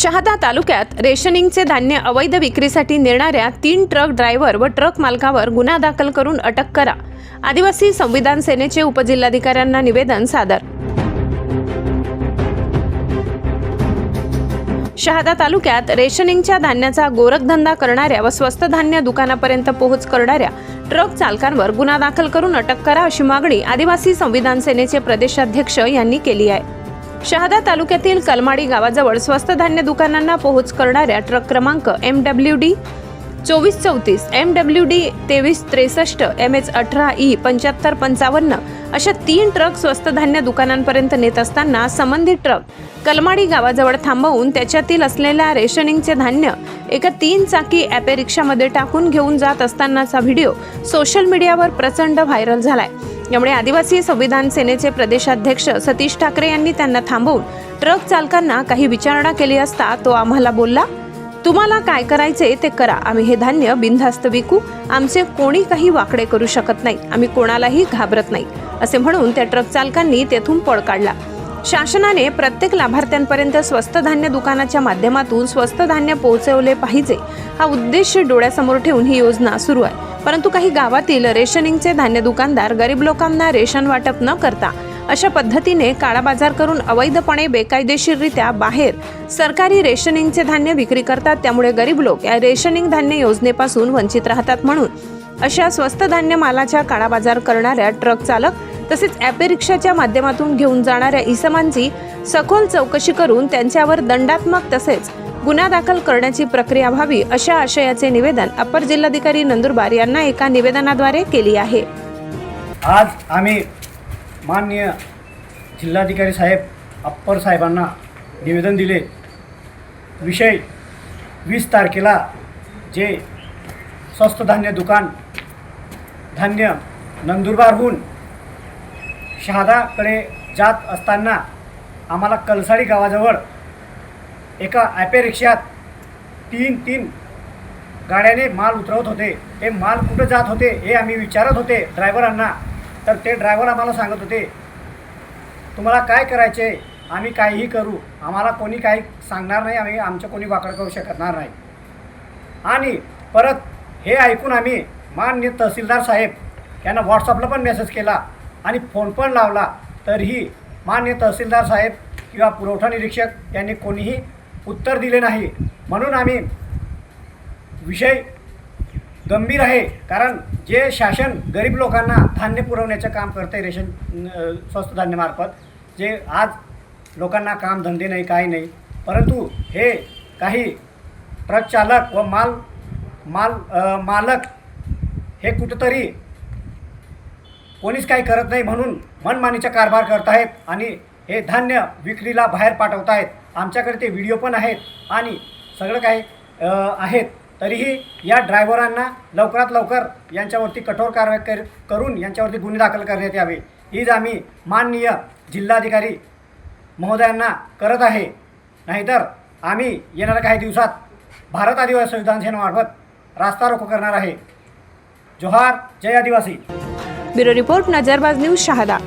शहादा तालुक्यात रेशनिंगचे धान्य अवैध विक्रीसाठी नेणाऱ्या तीन ट्रक ड्रायव्हर व ट्रक मालकावर गुन्हा दाखल करून अटक करा. आदिवासी संविधान सेनेचे उपजिल्हाधिकाऱ्यांना निवेदन सादर. शहादा तालुक्यात रेशनिंगच्या धान्याचा गोरखधंदा करणाऱ्या व स्वस्त धान्य दुकानापर्यंत पोहोच करणाऱ्या ट्रक चालकांवर गुन्हा दाखल करून अटक करा अशी मागणी आदिवासी संविधान सेनेचे प्रदेशाध्यक्ष यांनी केली आहे. शहादा तालुक्यातील कलमाडी गावाजवळ स्वस्त धान्य दुकानांना पोहोच करणाऱ्या ट्रक क्रमांक एम डब्ल्यू डी चोवीस चौतीस एम डब्ल्यू डी तेवीस त्रेसष्ट एम एच अठरा ई पंच्याहत्तर पंचावन्न अशा तीन ट्रक स्वस्त धान्य दुकानांपर्यंत नेत असताना संबंधित ट्रक कलमाडी गावाजवळ थांबवून त्याच्यातील असलेल्या रेशनिंगचे धान्य एका तीन चाकी ॲपे रिक्षामध्ये टाकून घेऊन जात असतानाचा व्हिडिओ सोशल मीडियावर प्रचंड व्हायरल झालाय. यामुळे आदिवासी संविधान सेनेचे प्रदेशाध्यक्ष सतीश ठाकरे यांनी त्यांना थांबवून ट्रक चालकांना काही विचारणा केली असता तो आम्हाला बोलला तुम्हाला काय करायचे ते करा. आम्ही हे धान्य बिनधास्त विकू. आमचे कोणी काही वाकडे करू शकत नाही. आम्ही कोणालाही घाबरत नाही. असे म्हणून त्या ट्रक चालकांनी तेथून पळ काढला. शासनाने प्रत्येक लाभार्थ्यांपर्यंत स्वस्त धान्य दुकानाच्या माध्यमातून स्वस्त धान्य पोहोचवले पाहिजे हा उद्देश डोळ्यासमोर ठेवून ही योजना सुरू आहे. परंतु काही गावातील रेशनिंगचे धान्य दुकानदार गरीब लोकांना रेशन वाटप न करता अशा पद्धतीने काळाबाजार करून अवैधपणे बेकायदेशीररित्या बाहेर सरकारी रेशनिंगचे धान्य विक्री करतात त्यामुळे गरीब लोक या रेशनिंग धान्य योजनेपासून वंचित राहतात म्हणून. अशा स्वस्त धान्य मालाच्या काळाबाजार करणाऱ्या ट्रक चालक तसेच ॲपे रिक्षाच्या माध्यमातून घेऊन जाणाऱ्या इसमांची सखोल चौकशी करून त्यांच्यावर दंडात्मक तसेच गुन्हा दाखल करण्याची प्रक्रिया व्हावी अशा आशयाचे निवेदन अपर जिल्हाधिकारी नंदुरबार यांना एका निवेदनाद्वारे केली आहे. आज आम्ही माननीय जिल्हाधिकारी साहेब अप्पर साहेबांना निवेदन दिले. विषय वीस तारखेला जे स्वस्त धान्य दुकान धान्य नंदुरबारहून शहादाकडे जात असताना आम्हाला कलसाडी गावाजवळ एका ॲपे रिक्षात तीन तीन गाड्याने माल उतरवत होते. हे माल कुठं जात होते हे आम्ही विचारत होते ड्रायव्हरांना. तर ते ड्रायव्हर आम्हाला सांगत होते तुम्हाला काय करायचे आम्ही काहीही करू. आम्हाला कोणी काही सांगणार नाही. आम्ही आमचं कोणी वाकड करू शकणार नाही. आणि परत हे ऐकून आम्ही मान्य तहसीलदार साहेब यांना व्हॉट्सअपला पण मेसेज केला. आणि फोन पण लावला तरीही मान्य तहसीलदार साहेब किंवा पुरवठा निरीक्षक यांनी कोणीही उत्तर दिले नाही. म्हणून आम्ही विषय गंभीर आहे कारण जे शासन गरीब लोकांना धान्य पुरवण्याचं काम करते रेशन स्वस्त धान्यमार्फत जे आज लोकांना काम धंदे नाही काही नाही परंतु हे काही ट्रक चालक व माल माल आ, मालक हे कुठंतरी कोणीच काही करत नाही म्हणून मनमानीचा कारभार करत आहेत आणि हे धान्य विक्रीला बाहेर पाठवत आहेत आमच्याकडे ते व्हिडिओ पण आहेत आणि सगळं काही आहेत. तरीही या ड्रायव्हरांना लवकरात लवकर यांच्यावरती कठोर कारवाई कर करून यांच्यावरती गुन्हे दाखल करण्यात यावे. हीच आम्ही माननीय जिल्हाधिकारी महोदयांना करत आहे. नाहीतर आम्ही येणाऱ्या काही दिवसात भारत आदिवासी संविधान सेनेमार्फत रास्ता रोको करणार आहे. जोहार जय आदिवासी. Bureau report Nazarbaz news Shahada.